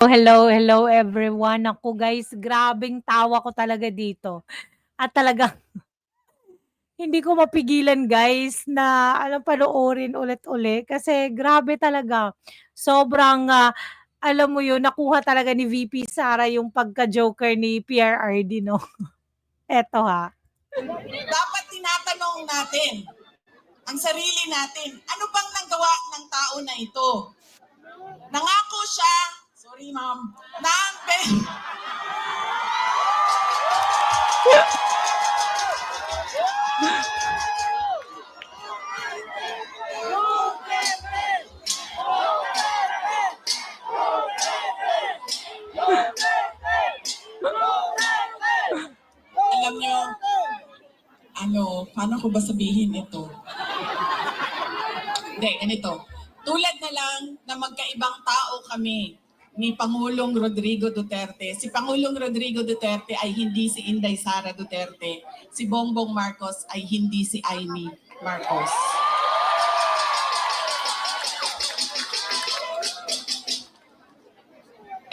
Hello, hello everyone. Naku guys, grabeng tawa ko talaga dito. At talagang hindi ko mapigilan guys na ano panoorin ulit-uli kasi grabe talaga. Sobrang ah, alam mo yun, nakuha talaga ni VP Sara yung pagka-joker ni PRRD, no? Eto ha. dapat tinatanong natin ang sarili natin, ano bang nagawa ng tao na ito? Nangako siya, ma'am, ng alam nyo, ano, paano ko ba sabihin ito? Hindi, ganito. Tulad na lang na magkaibang tao kami ni Pangulong Rodrigo Duterte. Si Pangulong Rodrigo Duterte ay hindi si Inday Sara Duterte. Si Bongbong Marcos ay hindi si Amy Marcos.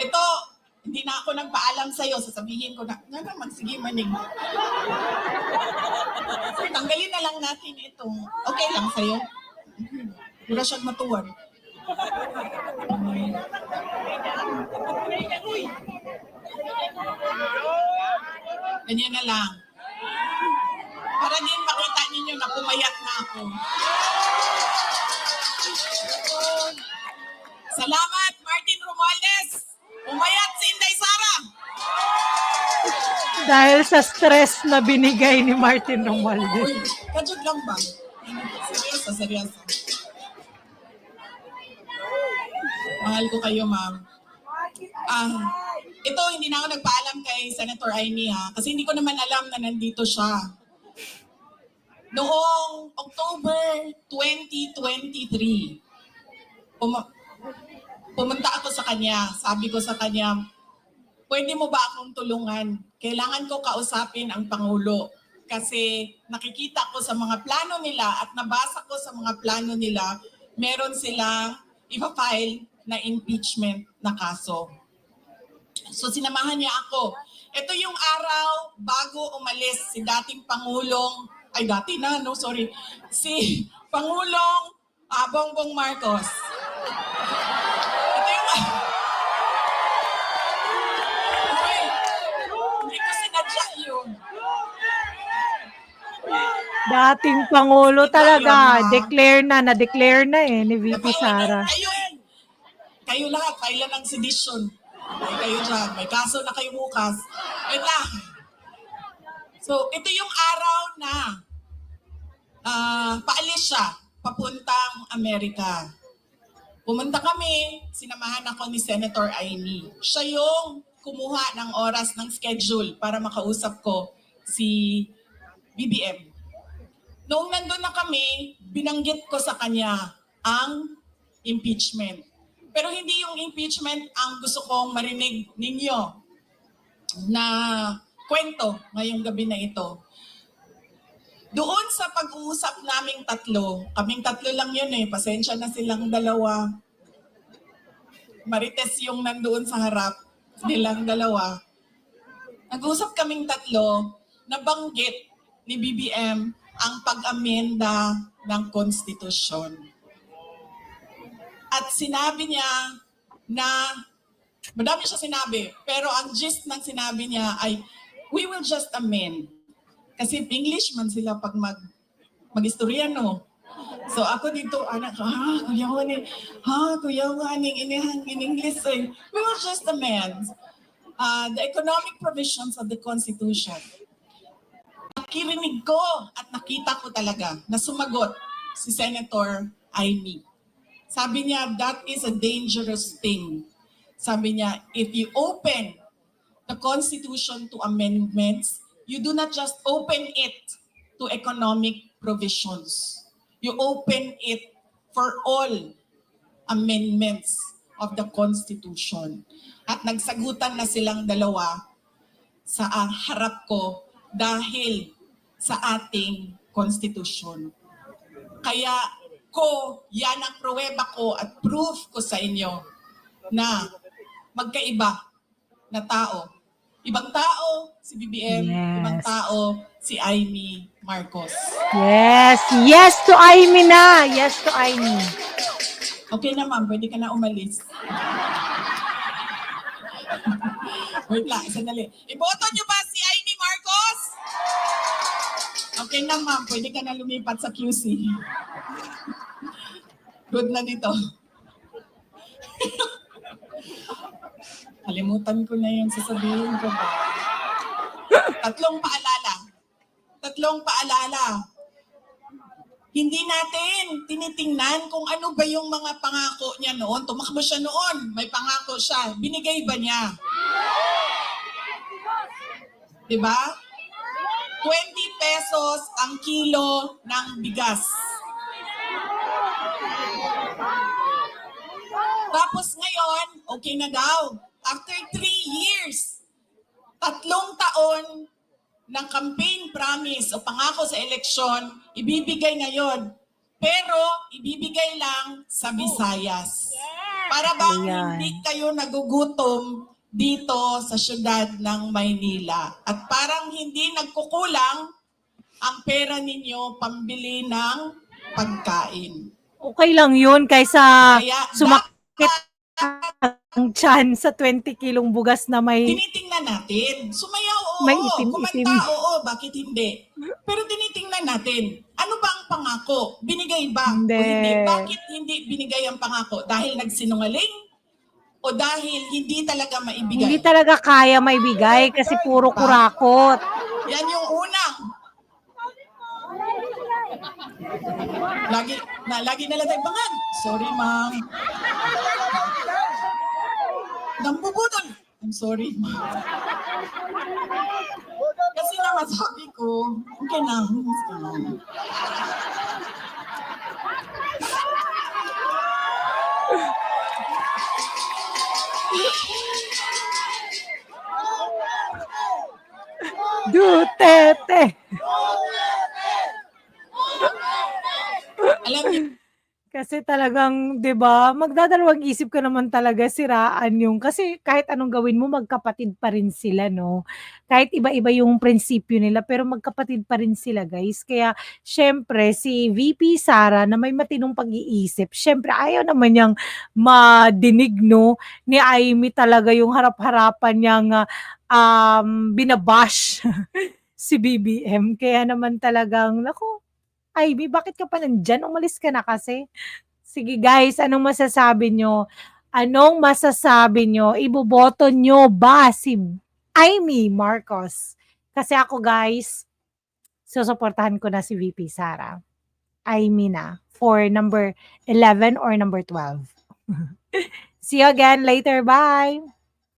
Ito, hindi na ako nagpaalam sa'yo. Sasabihin ko na, nga naman, sige maning. Tanggalin na lang natin itong, okay lang sa'yo. Wala siyang matuwan. Ganyan na lang. Para din makita ninyo na pumayat na ako. Salamat, Martin Romualdez! Pumayat si Inday Sara! Dahil sa stress na binigay ni Martin Romualdez. Uy, kajud lang ba? Seryoso, seryoso. Mahal ko kayo, ma'am. Ah, ito, hindi na ako nagpaalam kay Senator Amy ha, kasi hindi ko naman alam na nandito siya. Noong October 2023, puma- pumunta ako sa kanya. Sabi ko sa kanya, pwede mo ba akong tulungan? Kailangan ko kausapin ang Pangulo. Kasi nakikita ko sa mga plano nila at nabasa ko sa mga plano nila, meron silang ipa-file na impeachment na kaso. So sinamahan niya ako. Ito yung araw bago umalis si dating Pangulong, ay dati na, no, sorry, si Pangulong ah, Bongbong Marcos. Ito yung... Uy, hindi ko sinadya yun. Dating Pangulo talaga. Ayun na. Declare na, na-declare na eh ni VP Sara. Kayo, kayo lahat, kailan ang sedition? Ay, kayo dyan, may kaso na kayo bukas. Wait lang. So, ito yung araw na ah, paalis siya, papuntang Amerika. Pumunta kami, sinamahan ako ni Senator Amy. Siya yung kumuha ng oras ng schedule para makausap ko si BBM. Noong nandun na kami, binanggit ko sa kanya ang impeachment. Pero hindi yung impeachment ang gusto kong marinig ninyo na kwento ngayong gabi na ito. Doon sa pag-uusap naming tatlo, kaming tatlo lang yun eh, pasensya na silang dalawa. Marites yung nandoon sa harap, nilang dalawa. Nag-usap kaming tatlo, nabanggit ni BBM ang pag-amenda ng konstitusyon. At sinabi niya na, madami siya sinabi, pero ang gist ng sinabi niya ay, we will just amend. Kasi English man sila pag mag, mag-istorya, no? So ako dito, anak, ha, kuya ni, ha, kuya ko aning inihang in English, eh. we will just amend uh, the economic provisions of the Constitution nakirinig ko at nakita ko talaga na sumagot si Senator Amy. Sabi niya, that is a dangerous thing. Sabi niya, if you open the Constitution to amendments, you do not just open it to economic provisions. You open it for all amendments of the Constitution. At nagsagutan na silang dalawa sa ah, harap ko dahil sa ating konstitusyon. Kaya ko, yan ang pruweba ko at proof ko sa inyo na magkaiba na tao. Ibang tao, si BBM. Ibang Yes. tao, si Amy Marcos. Yes. Yes to Aimee na. Yes to Aimee. Okay na ma'am, pwede ka na umalis. Wait lang, sandali. Iboto niyo ba si Amy Marcos? Okay na ma'am, pwede ka na lumipat sa QC. Good na dito. Kalimutan ko na yung sasabihin ko ba. Tatlong paalala. Tatlong paalala. Hindi natin tinitingnan kung ano ba yung mga pangako niya noon. Tumakbo siya noon. May pangako siya. Binigay ba niya? Diba? 20 pesos ang kilo ng bigas. Tapos ngayon, okay na daw. After three years, tatlong taon ng campaign promise o pangako sa eleksyon, ibibigay ngayon. Pero ibibigay lang sa Visayas. Para bang Ayan. hindi kayo nagugutom dito sa syudad ng Maynila. At parang hindi nagkukulang ang pera ninyo pambili ng pagkain. Okay lang yun kaysa Kaya sumakit ang tiyan sa 20 kilong bugas na may tinitingnan natin. Sumayaw, oo. May itim-itim. Kumanta, oo. Bakit hindi? Pero tinitingnan natin. Ano ba ang pangako? Binigay ba? O Hindi. hindi? Bakit hindi binigay ang pangako? Dahil nagsinungaling? O dahil hindi talaga maibigay? hindi talaga kaya maibigay kasi puro kurakot. Yan yung unang. Lagi, na, lagi na lang tayo, bangag. Sorry, ma'am. Nambubudol. I'm sorry, ma'am. Kasi naman sabi ko, okay na. Duterte. Alam niyo, Kasi talagang, 'di ba, magdadalawang isip ka naman talaga siraan yung kasi kahit anong gawin mo magkapatid pa rin sila, no? Kahit iba-iba yung prinsipyo nila pero magkapatid pa rin sila, guys. Kaya siyempre si VP Sara na may matinong pag-iisip, siyempre ayaw naman niyang madinig, no, ni Amy talaga yung harap-harapan niyang um, binabash si BBM. Kaya naman talagang, naku, Ivy, bakit ka pa nandyan? Umalis ka na kasi. Sige guys, anong masasabi nyo? Anong masasabi nyo? Iboboto nyo ba si Amy Marcos? Kasi ako guys, susuportahan ko na si VP Sara. Amy na. For number 11 or number 12. See you again later. Bye!